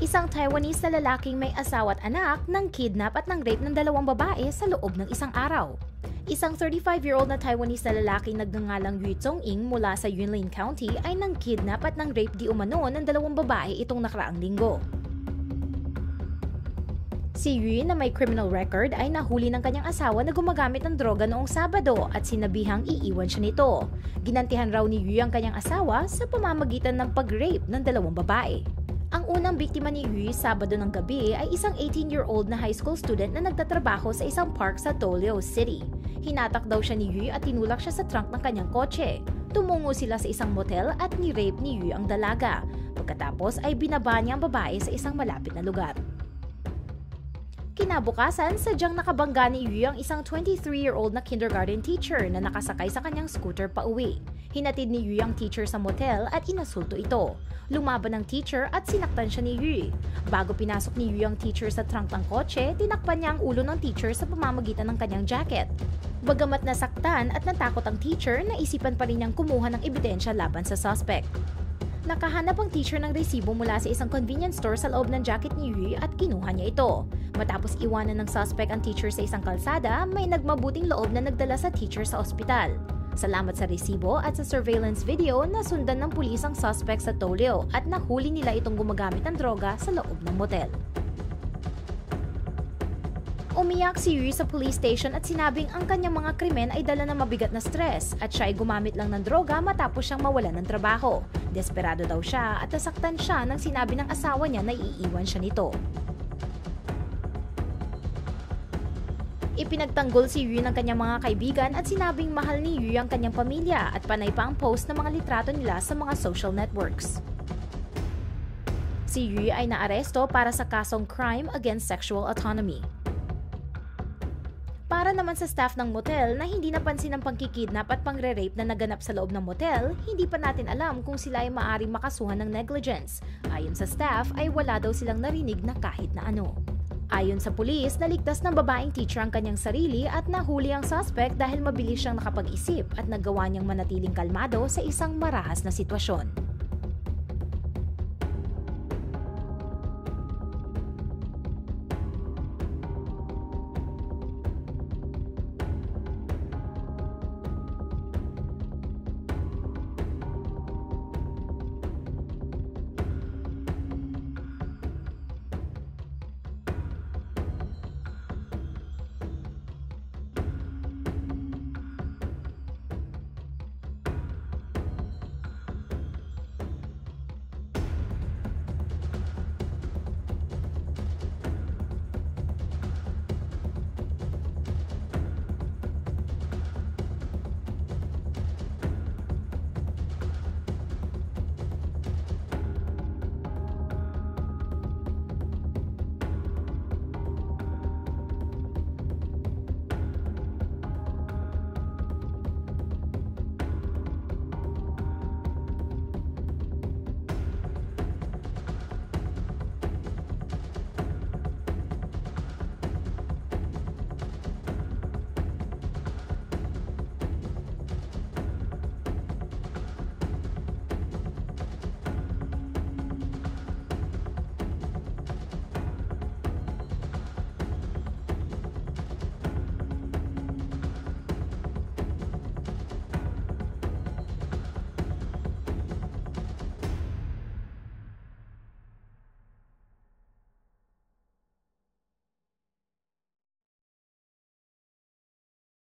Isang Taiwanese na lalaking may asawa at anak nang kidnap at nang rape ng dalawang babae sa loob ng isang araw. Isang 35-year-old na Taiwanese na lalaki nagngangalang Yu Tsong-ing mula sa Yunlin County ay nang kidnap at nang rape di umano ng dalawang babae itong nakaraang linggo. Si Yu na may criminal record ay nahuli ng kanyang asawa na gumagamit ng droga noong Sabado at sinabihang iiwan siya nito. Ginantihan raw ni Yu ang kanyang asawa sa pamamagitan ng pag-rape ng dalawang babae. Ang unang biktima ni Yu Sabado ng gabi ay isang 18-year-old na high school student na nagtatrabaho sa isang park sa Tolyo City. Hinatak daw siya ni Yu at tinulak siya sa trunk ng kanyang kotse. Tumungo sila sa isang motel at ni-rape ni Yu ang dalaga. Pagkatapos ay binaba niya ang babae sa isang malapit na lugar. Kinabukasan, sadyang nakabangga ni Yu ang isang 23-year-old na kindergarten teacher na nakasakay sa kanyang scooter pa uwi. Hinatid ni Yu ang teacher sa motel at inasulto ito. Lumaban ang teacher at sinaktan siya ni Yu. Bago pinasok ni Yu ang teacher sa trunk ng kotse, tinakpan niya ang ulo ng teacher sa pamamagitan ng kanyang jacket. Bagamat nasaktan at natakot ang teacher, naisipan pa rin niyang kumuha ng ebidensya laban sa suspect. Nakahanap ang teacher ng resibo mula sa isang convenience store sa loob ng jacket ni Yu at kinuha niya ito. Matapos iwanan ng suspect ang teacher sa isang kalsada, may nagmabuting loob na nagdala sa teacher sa ospital. Salamat sa resibo at sa surveillance video, nasundan ng pulis ang suspect sa Tolyo at nahuli nila itong gumagamit ng droga sa loob ng motel. Umiyak si Yuri sa police station at sinabing ang kanyang mga krimen ay dala ng mabigat na stress at siya ay gumamit lang ng droga matapos siyang mawalan ng trabaho. Desperado daw siya at nasaktan siya nang sinabi ng asawa niya na iiwan siya nito. Ipinagtanggol si Yuri ng kanyang mga kaibigan at sinabing mahal ni Yuri ang kanyang pamilya at panay pa ang post ng mga litrato nila sa mga social networks. Si Yuri ay naaresto para sa kasong crime against sexual autonomy. Para naman sa staff ng motel na hindi napansin ang pangkikidnap at pangre-rape na naganap sa loob ng motel, hindi pa natin alam kung sila ay maaaring makasuhan ng negligence. Ayon sa staff ay wala daw silang narinig na kahit na ano. Ayon sa pulis, naligtas ng babaeng teacher ang kanyang sarili at nahuli ang suspect dahil mabilis siyang nakapag-isip at nagawa niyang manatiling kalmado sa isang marahas na sitwasyon.